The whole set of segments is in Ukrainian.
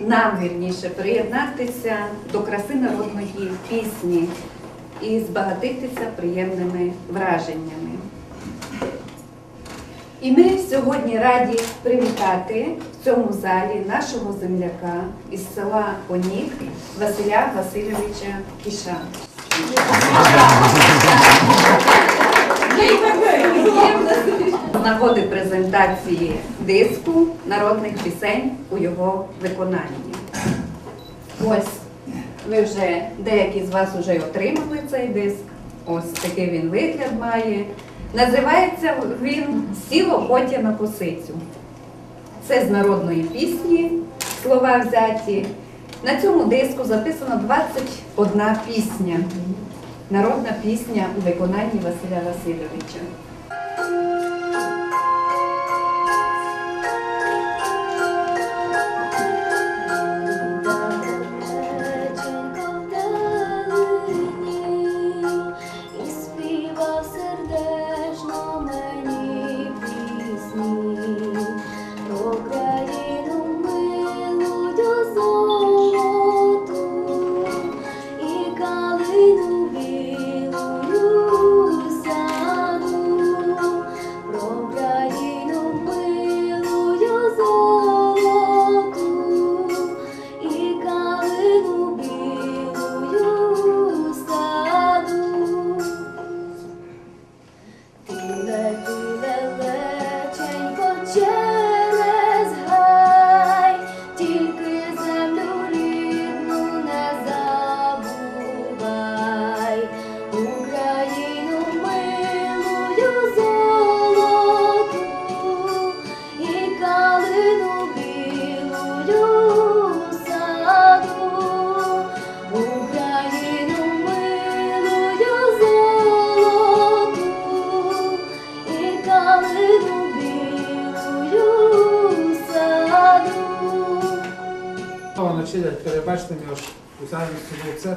нам вірніше, приєднатися до краси народної пісні і збагатитися приємними враженнями. І ми сьогодні раді привітати в цьому залі нашого земляка із села Оніг Василя Васильовича Кіша. З нагоди презентації диску народних пісень у його виконанні. Ось ви вже деякі з вас вже отримали цей диск. Ось такий він вигляд має. Називається він Сіло Котя на косицю. Це з народної пісні, слова взяті. На цьому диску записано 21 пісня. Народна пісня у виконанні Василя Васильовича. Thank you.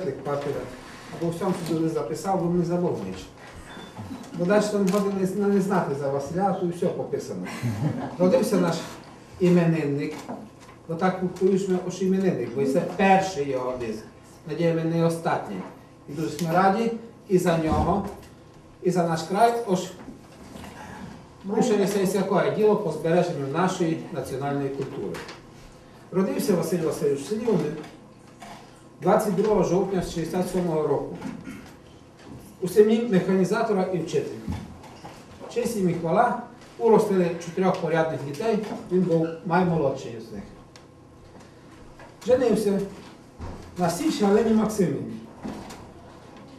Цетлик папіра, або всьому сюди записав, бо забув ніч. Бо далі там буде не, знати за Василя, тут все пописано. Родився наш іменинник, бо так купуєш ось іменинник, бо це перший його диск. Надіємо, не останній. І дуже ми раді і за нього, і за наш край, ось рушилося яке діло по збереженню нашої національної культури. Родився Василь Васильович в селі Уни 22 жовтня 67 року. У сім'ї механізатора і вчителя. Честь і хвала, уростили чотирьох порядних дітей, він був наймолодший з них. Женився на Січ Галині Максимівні.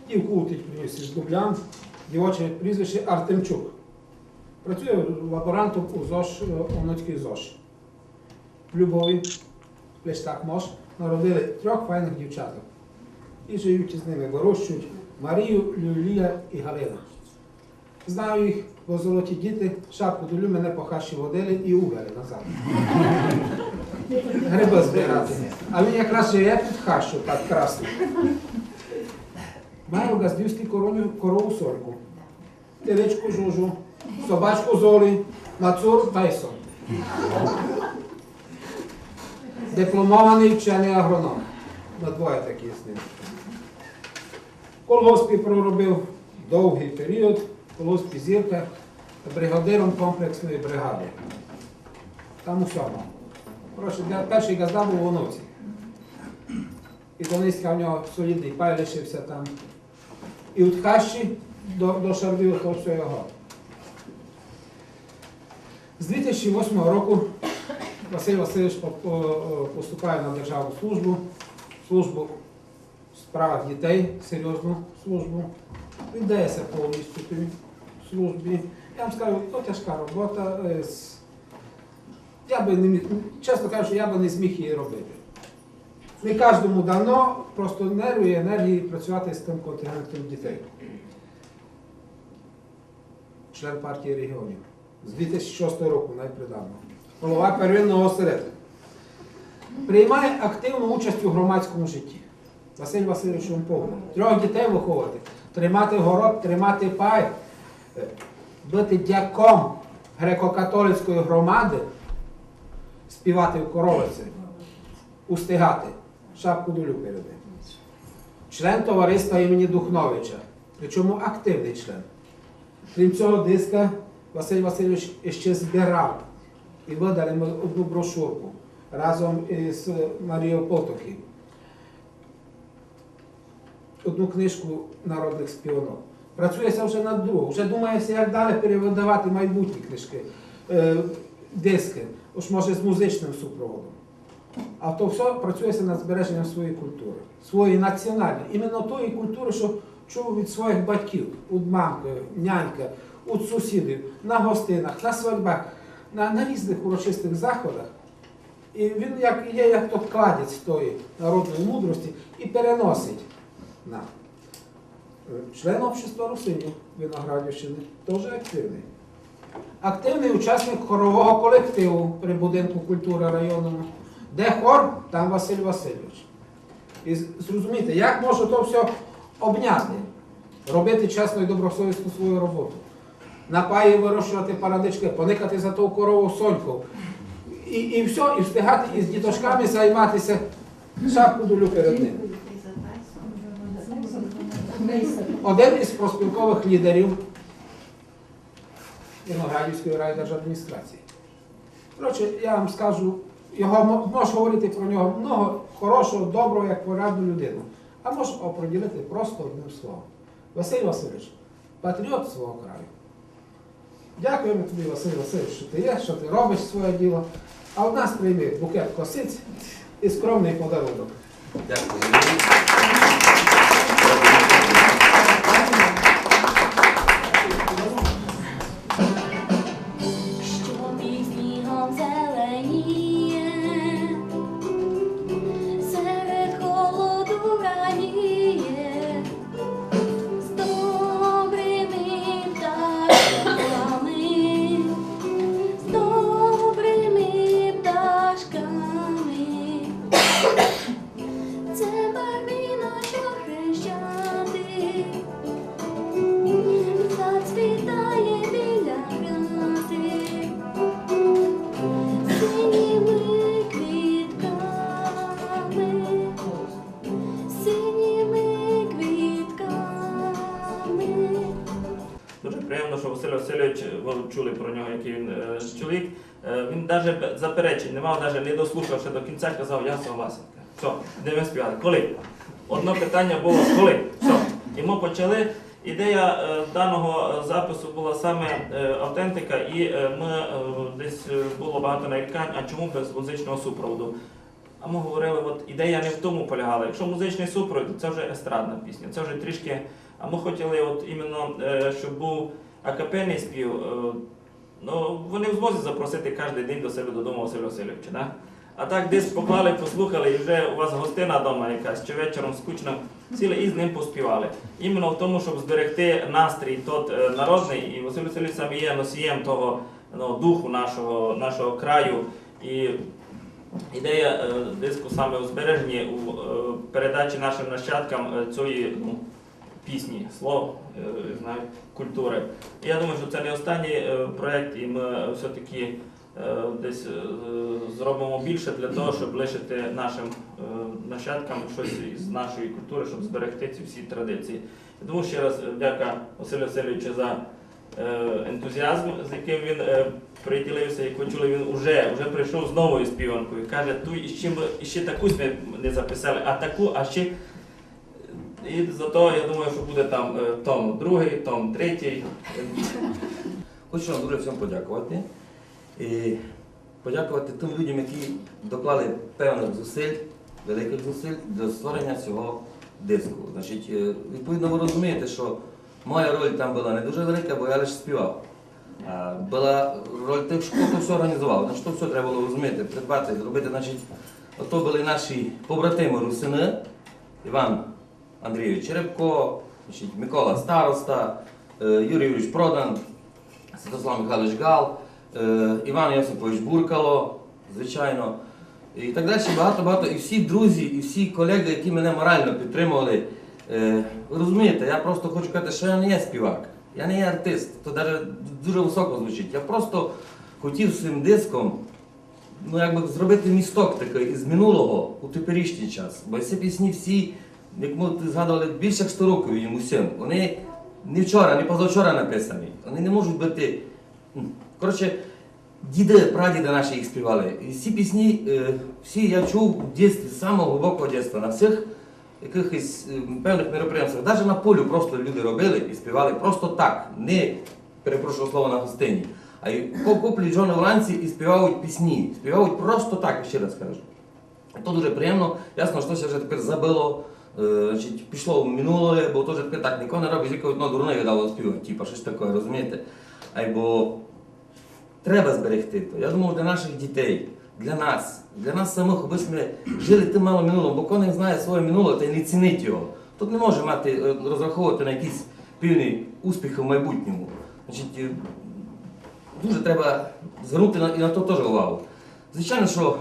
Дівку утить приніс із Дублян, дівоче прізвище Артемчук. Працює лаборантом у ЗОШ, Онуцькій ЗОШ в Любові, Плештак Мош, народили трьох файних дівчаток. І живуть з ними, вирощують Марію, Люлія і Галина. Знаю їх, бо золоті діти, шапку долю мене по хащі водили і увели назад. Гриби збирати. А він якраз живе під хащу, так красно. Маю в газдівській корову сорку, телечку жужу, собачку золі, мацур Тайсон дипломований вчений агроном. На двоє такі ним. Колгоспі проробив довгий період, колгоспі зірка бригадиром комплексної бригади. Там усьому. Для- перший газда був в Оновці. І Донецька в нього солідний пай лишився там. І от хащі до, до Шарвів, то все його. З 2008 року Василь Васильович по- по- поступає на державну службу, службу в справах дітей, серйозну службу. Віддається повністю тій службі. Я вам скажу, то тяжка робота. е, Я би не міг, чесно кажучи, я би не зміг її робити. Не кожному дано просто нерви і енергії працювати з тим контингентом дітей. Член партії регіонів з 2006 року найпридавно. Голова первинного осередку. Приймає активну участь у громадському житті. Василь Васильович Шумповна. Трьох дітей виховувати, тримати город, тримати пай, бути дяком греко-католицької громади, співати в коровиці, устигати, шапку долю переди. Член товариства імені Духновича, причому активний член. Крім цього диска, Василь Васильович ще збирав і видали одну брошурку разом із Марією Потоків. Одну книжку народних співанок. Працюється вже над другою. Вже думається, як далі перевидавати майбутні книжки, диски, уж може з музичним супроводом. А то все працюється над збереженням своєї культури, своєї національної, іменно тої культури, що чув від своїх батьків, від мамки, нянька, від сусідів, на гостинах, на свадьбах, на, на різних урочистих заходах. І він як є, як то кладець тої народної мудрості і переносить нам. Е, Член общества Русинів Виноградівщини теж активний. Активний учасник хорового колективу при будинку культури районному. Де хор, там Василь Васильович. І з- зрозумійте, як може то все обняти, робити чесно і добросовісно свою роботу. На паї вирощувати парадички, поникати за ту корову соньку. І, і все, і встигати із діточками займатися шапку долю перед ним. Один із проспілкових лідерів Виноградівської райдержадміністрації. Коротше, я вам скажу, його мо- можеш говорити про нього много хорошого, доброго, як порядну людину. А можеш оприділити просто одним словом. Василь Васильович, патріот свого краю. Дякуємо тобі, Василь Васильович, що ти є, що ти робиш своє діло. А в нас прийми букет косиць і скромний подарунок. Дякую. Чули про нього, який він е, чоловік. Е, він навіть заперечень не мав, навіть не дослухав ще до кінця, казав, я согласен. Все, де ми співали. Коли? Одне питання було коли. Все. І ми почали. Ідея е, даного запису була саме автентика, і ми десь було багато нарікань, а чому без музичного супроводу? А ми говорили, от ідея не в тому полягала. Якщо музичний супровід, це вже естрадна пісня, це вже трішки. А ми хотіли, от іменно, щоб був акапельний спів. е, Ну, вони в змозі запросити кожен день до себе додому Василя Васильовича. Да? А так десь поклали, послухали, і вже у вас гостина вдома якась, чи вечором скучно, сіли і з ним поспівали. Іменно в тому, щоб зберегти настрій тот е, народний, і Василь Васильович сам є носієм того ну, духу нашого, нашого краю. І ідея е, диску саме у збереженні, у е, передачі нашим нащадкам е, цієї ну, пісні, слов, е, знаю, культури. І я думаю, що це не останній е, проєкт, і ми все-таки е, десь зробимо більше для того, щоб лишити нашим нащадкам щось із нашої культури, щоб зберегти ці всі традиції. Тому ще раз дяка Василю Васильовичу за ентузіазм, з яким він приділився, як ви чули, він вже, вже прийшов з новою співанкою. Каже, ту іще, ми- іще таку не записали, а таку, а ще. І зато я думаю, що буде там е, том другий, том третій. Хочу вам дуже всім подякувати. І подякувати тим людям, які доклали певних зусиль, великих зусиль для створення цього диску. Значить, е, відповідно, ви розумієте, що моя роль там була не дуже велика, бо я лише співав. Була роль тих, що хто все організував. Значить, то все треба було розуміти, придбати, зробити. Значить, ото були наші побратими русини, Іван Андрійович Черепко, Микола Староста, е, Юрій Юрійович Продан, Святослав Михайлович Гал, е, Іван Йосипович Буркало, звичайно. і так далі, багато-багато. І всі друзі, і всі колеги, які мене морально підтримували. Е, ви розумієте, я просто хочу сказати, що я не є співак, я не є артист, то навіть дуже високо звучить. Я просто хотів цим диском ну, якби зробити місток такий із минулого у теперішній час. Бо ці пісні всі, як ми згадували, більше як 100 років їм усім. Вони не вчора, не позавчора написані. Вони не можуть бути. Коротше, діди, прадіди наші їх співали. І ці пісні, е, всі я чув в дитинстві, з самого глибокого дитинства, на всіх якихось е, певних мероприємствах. Навіть на полю просто люди робили і співали просто так, не перепрошую слово на гостині. А й куплять жони вранці і співають пісні. Співають просто так, ще раз кажу. То дуже приємно, ясно, що це вже тепер забило, значить, пішло в минуле, бо вже тепер так ніхто не робить, тільки одно дурне віддало співати, типу, щось таке, розумієте? А й бо треба зберегти то. Я думаю, для наших дітей, для нас, для нас самих, аби ми жили тим малим минулим, бо кожен знає своє минуле та й не цінить його. Тут не може мати, е, розраховувати на якісь певні успіхи в майбутньому. Значить, е, дуже треба звернути і на то теж увагу. Звичайно, що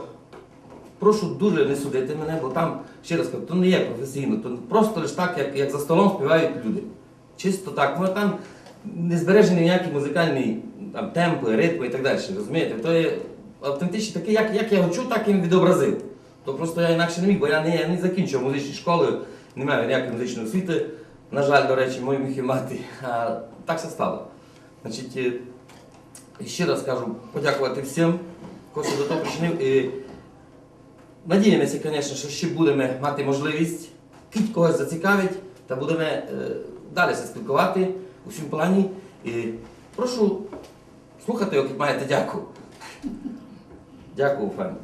прошу дуже не судити мене, бо там, ще раз кажу, то не є професійно, то просто лише так, як, як за столом співають люди. Чисто так. Ну, там не збережені ніякі музикальні там, темпи, ритми і так далі. Розумієте? То є автентичний такий, як, як я чув, так і відобразив. То просто я інакше не міг, бо я не, я не закінчив музичні школи, не маю ніякої музичної освіти. На жаль, до речі, мої міг мати. А так все стало. Значить, е, ще раз кажу, подякувати всім, хто до того причинив. І надіємося, звісно, що ще будемо мати можливість, кить когось зацікавить, та будемо е, далі спілкувати у всім плані. І прошу слухати, як маєте дяку. Дякую, Фен.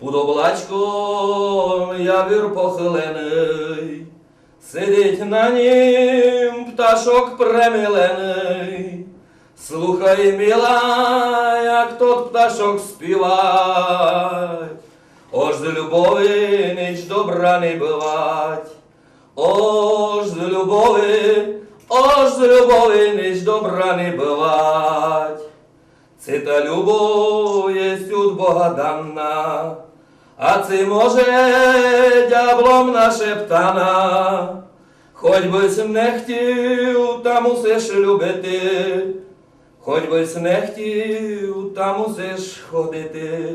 Під облачком явір похилений, Сидить на нім пташок премилений, слухай, мила, як тот пташок співать, Ож з любові ніч добра не бивать, Ож з любові, ож з любові ніч добра не бивать. Це та любов єсть від Бога дана, а це може дяблом нашептана. Хоч би не хотів, та мусиш любити, хоч би не хотів, та мусиш ходити.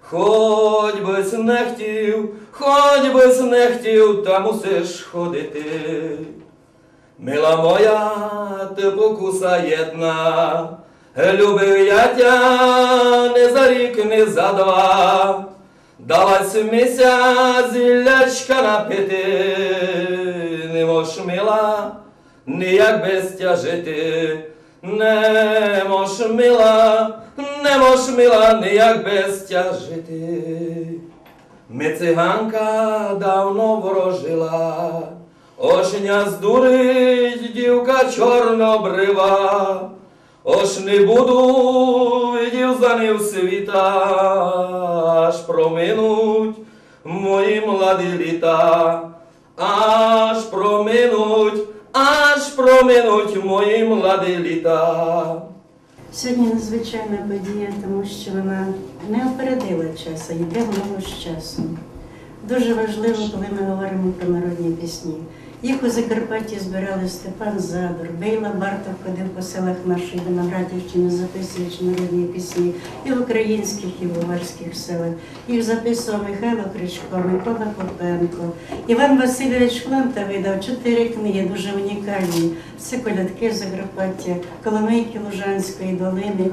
Хоч би не хотів, хоч би не хотів, та мусиш ходити. Мила моя, ти покуса єдна, любив я тя не за рік, не за два, далась мися зіллячка напити, не мож мила, ніяк без тя жити, не мож мила, не мож мила, ніяк без тя жити. Ми циганка давно ворожила, Ошня здурить дівка чорнобрива, Ош не буду видів за ним світа, аж проминуть мої младі літа, аж проминуть, аж проминуть мої младі літа. Сьогодні надзвичайна подія, тому що вона не опередила часу, йде в з часом. Дуже важливо, коли ми говоримо про народні пісні. Їх у Закарпатті збирали Степан Задор, Бейла Бартов ходив по селах нашої Виноградівщини, записуючи народні пісні і в українських, і в угорських селах. Їх записував Михайло Кричко, Микола Попенко. Іван Васильович Кланта видав чотири книги, дуже унікальні. Це колядки Закарпаття, Коломийки Лужанської долини.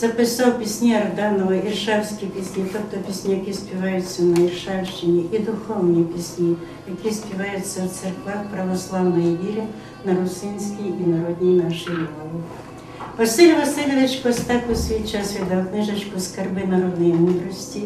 Записав пісні Арданова, іршавські пісні, тобто пісні, які співаються на Іршавщині, і духовні пісні, які співаються в церквах православної віри на русинській і народній нашій мові. Василь Васильович Костак у свій час видав книжечку Скарби народної мудрості,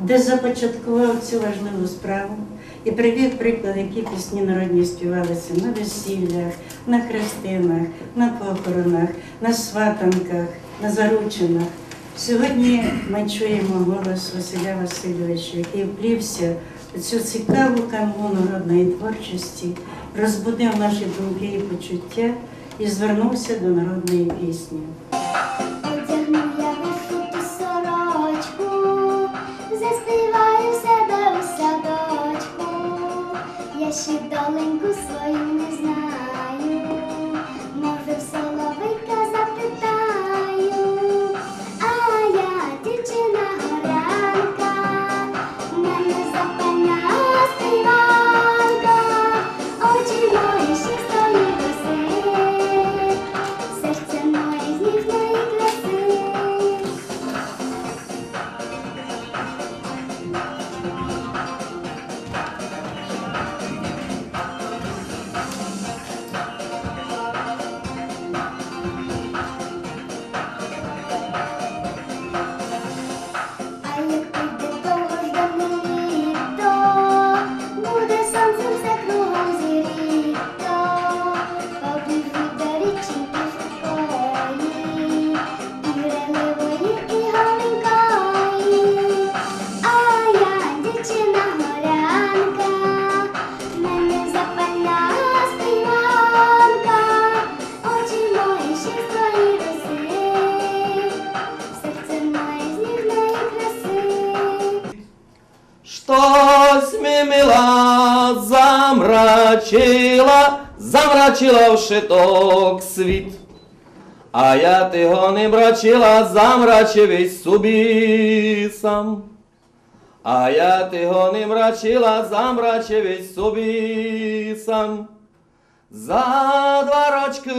де започаткував цю важливу справу і привів приклад, які пісні народні співалися на весіллях, на хрестинах, на похоронах, на сватанках, на заручинах. Сьогодні ми чуємо голос Василя Васильовича, який вплівся у цю цікаву канву народної творчості, розбудив наші думки і почуття і звернувся до народної пісні. Ще доленьку свою замрачила, замрачила в шиток світ. А я тього не мрачила, замрачивись собі сам. А я того не мрачила, замрачивись собі сам. За два рочки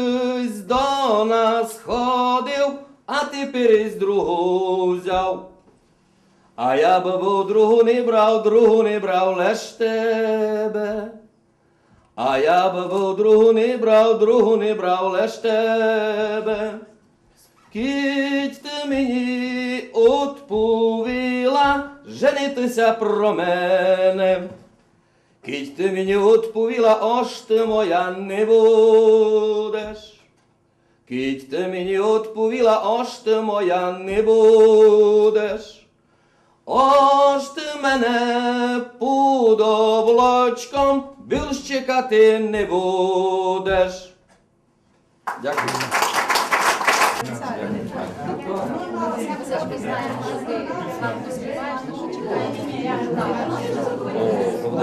до нас ходив, а тепер із другу взяв. А я б був другу не брав, другу не брав лиш тебе. А я б був другу не брав, другу не брав лиш тебе. Кіть ти мені отповіла, женитися про мене. Кіть ти мені отповіла, ож ти моя не будеш. Кіть ти мені отповіла, ож ти моя не будеш. Ож ти мене під облачком більш чекати не будеш. Дякую. О,